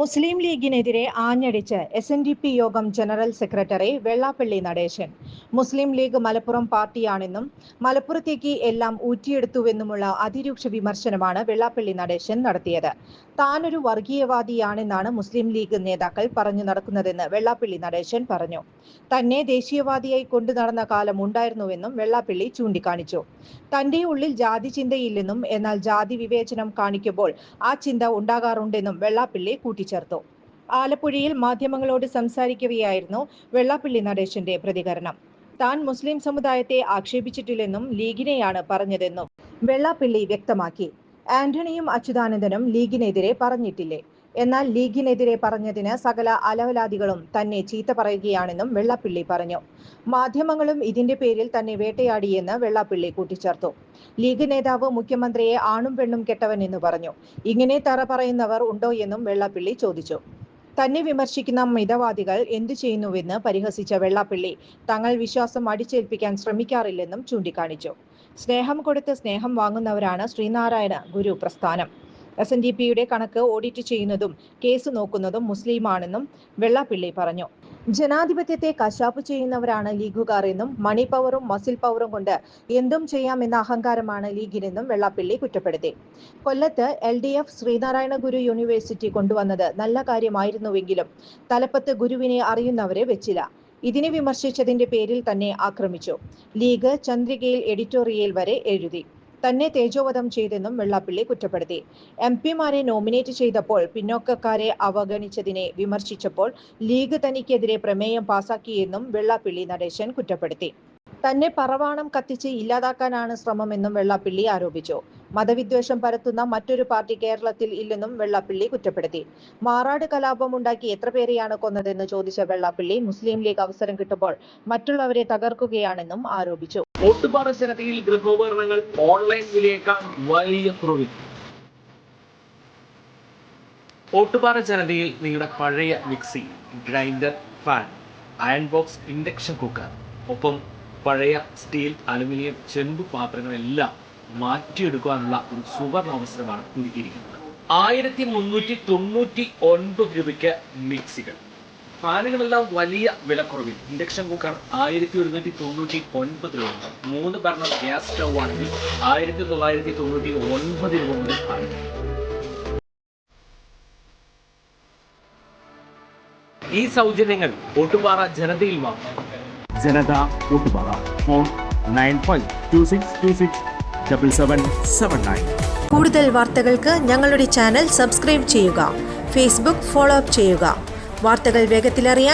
മുസ്ലിം ലീഗിനെതിരെ ആഞ്ഞടിച്ച് S N D P യോഗം ജനറൽ സെക്രട്ടറി വെള്ളാപ്പള്ളി നടേശൻ. മുസ്ലിം ലീഗ് മലപ്പുറം പാർട്ടിയാണെന്നും മലപ്പുറത്തേക്ക് എല്ലാം ഊറ്റിയെടുത്തുവെന്നുമുള്ള അതിരൂക്ഷ വിമർശനമാണ് വെള്ളാപ്പള്ളി നടേശൻ നടത്തിയത്. താനൊരു വർഗീയവാദിയാണെന്നാണ് മുസ്ലിം ലീഗ് നേതാക്കൾ പറഞ്ഞു നടക്കുന്നതെന്ന് വെള്ളാപ്പള്ളി നടേശൻ പറഞ്ഞു. തന്നെ ദേശീയവാദിയായി കൊണ്ടു നടന്ന കാലം ഉണ്ടായിരുന്നുവെന്നും വെള്ളാപ്പള്ളി ചൂണ്ടിക്കാണിച്ചു. തന്റെ ഉള്ളിൽ ജാതി ചിന്തയില്ലെന്നും എന്നാൽ ജാതി വിവേചനം കാണിക്കുമ്പോൾ ആ ചിന്ത ഉണ്ടാകാറുണ്ടെന്നും വെള്ളാപ്പള്ളി കൂട്ടിച്ചേർത്തു. ആലപ്പുഴയിൽ മാധ്യമങ്ങളോട് സംസാരിക്കുകയായിരുന്നു വെള്ളാപ്പള്ളി നടേശന്റെ പ്രതികരണം. താൻ മുസ്ലിം സമുദായത്തെ ആക്ഷേപിച്ചിട്ടില്ലെന്നും ലീഗിനെയാണ് പറഞ്ഞതെന്നും വെള്ളാപ്പള്ളി വ്യക്തമാക്കി. ആന്റണിയും അച്യുതാനന്ദനും ലീഗിനെതിരെ പറഞ്ഞിട്ടില്ലേ? എന്നാൽ ലീഗിനെതിരെ പറഞ്ഞതിന് സകല അലവലാദികളും തന്നെ ചീത്ത പറയുകയാണെന്നും വെള്ളാപ്പിള്ളി പറഞ്ഞു. മാധ്യമങ്ങളും ഇതിന്റെ പേരിൽ തന്നെ വേട്ടയാടിയെന്ന് വെള്ളാപ്പിള്ളി കൂട്ടിച്ചേർത്തു. ലീഗ് നേതാവ് മുഖ്യമന്ത്രിയെ ആണും പെണ്ണും കെട്ടവൻ എന്ന് പറഞ്ഞു. ഇങ്ങനെ തറ പറയുന്നവർ ഉണ്ടോ എന്നും വെള്ളാപ്പിള്ളി ചോദിച്ചു. തന്നെ വിമർശിക്കുന്ന മിതവാദികൾ എന്തു ചെയ്യുന്നുവെന്ന് പരിഹസിച്ച വെള്ളാപ്പിള്ളി തങ്ങൾ വിശ്വാസം അടിച്ചേൽപ്പിക്കാൻ ശ്രമിക്കാറില്ലെന്നും ചൂണ്ടിക്കാണിച്ചു. സ്നേഹം കൊടുത്ത് സ്നേഹം വാങ്ങുന്നവരാണ് ശ്രീനാരായണ ഗുരു പ്രസ്ഥാനം. എസ് എൻ ഡി പിയുടെ കണക്ക് ഓഡിറ്റ് ചെയ്യുന്നതും കേസ് നോക്കുന്നതും മുസ്ലിമാണെന്നും വെള്ളാപ്പിള്ളി പറഞ്ഞു. ജനാധിപത്യത്തെ കശാപ്പ് ചെയ്യുന്നവരാണ് ലീഗുകാർ എന്നും മണി പവറും മസിൽ പവറും കൊണ്ട് എന്തും ചെയ്യാമെന്ന അഹങ്കാരമാണ് ലീഗിനെന്നും വെള്ളാപ്പള്ളി കുറ്റപ്പെടുത്തി. കൊല്ലത്ത് L D F Sreenarayana Guru university കൊണ്ടുവന്നത് നല്ല കാര്യമായിരുന്നുവെങ്കിലും തലപ്പത്ത് ഗുരുവിനെ അറിയുന്നവരെ വെച്ചില്ല. ഇതിനെ വിമർശിച്ചതിന്റെ പേരിൽ തന്നെ ആക്രമിച്ചു. ലീഗ് ചന്ദ്രികയിൽ എഡിറ്റോറിയൽ വരെ എഴുതി. തന്നെ തേജോവധം ചെയ്തെന്നും വെള്ളാപ്പള്ളി കുറ്റപ്പെടുത്തി. എം പിമാരെ നോമിനേറ്റ് ചെയ്തപ്പോൾ പിന്നോക്കക്കാരെ അവഗണിച്ചതിനെ വിമർശിച്ചപ്പോൾ ലീഗ് തനിക്കെതിരെ പ്രമേയം പാസാക്കിയെന്നും വെള്ളാപ്പള്ളി നടേശൻ കുറ്റപ്പെടുത്തി. തന്നെ പറവാണം കത്തിച്ച് ഇല്ലാതാക്കാനാണ് ശ്രമമെന്നും വെള്ളാപ്പള്ളി ആരോപിച്ചു. മതവിദ്വേഷം പരത്തുന്ന മറ്റൊരു പാർട്ടി കേരളത്തിൽ ഇല്ലെന്നും വെള്ളാപ്പള്ളി കുറ്റപ്പെടുത്തി. മാറാട് കലാപമുണ്ടാക്കി എത്ര പേരെയാണ് കൊന്നതെന്ന് ചോദിച്ച വെള്ളാപ്പള്ളി മുസ്ലിം ലീഗ് അവസരം കിട്ടുമ്പോൾ മറ്റുള്ളവരെ തകർക്കുകയാണെന്നും ആരോപിച്ചു. ജനതയിൽ ഗൃഹോപകരണങ്ങൾ ഓൺലൈൻ വിലയേക്കാൾ വലിയ കുറവിൽ ഓട്ടുപാറ ജനതയിൽ നിങ്ങളുടെ പഴയ mixie grinder fan iron box induction cooker ഒപ്പം പഴയ സ്റ്റീൽ അലുമിനിയം ചെമ്പ് പാത്രങ്ങളെല്ലാം മാറ്റിയെടുക്കാനുള്ള ഒരു സുവർണ അവസരമാണ് ഒരുക്കിയിരിക്കുന്നത്. ആയിരത്തി മുന്നൂറ്റി തൊണ്ണൂറ്റി ഒൻപത് രൂപയ്ക്ക് മിക്സികൾ. ഫാനുകളെല്ലാം വലിയ വിലക്കുറവിൽ. ഇൻഡക്ഷൻ കുക്കർ ആയിരത്തി ഒരുന്നൂറ്റി തൊണ്ണൂറ്റി ഒൻപത് രൂപ. മൂന്ന് ബർണർ ഗ്യാസ് സ്റ്റൗ ആണെങ്കിൽ ആയിരത്തി തൊള്ളായിരത്തി തൊണ്ണൂറ്റി ഒൻപത് രൂപ മുതൽ ആണ് ഈ സൗജന്യങ്ങൾ ഒട്ടുപാറ ജനതയിൽ വാങ്ങാം. Janatha Oottupara phone nine five two six two six double seven seven nine കൂടുതൽ വാർത്തകൾക്ക് ഞങ്ങളുടെ ചാനൽ സബ്സ്ക്രൈബ് ചെയ്യുക. ഫേസ്ബുക്ക് ഫോളോ അപ്പ് ചെയ്യുക. വാർത്തകൾ വേഗത്തിലറിയാൻ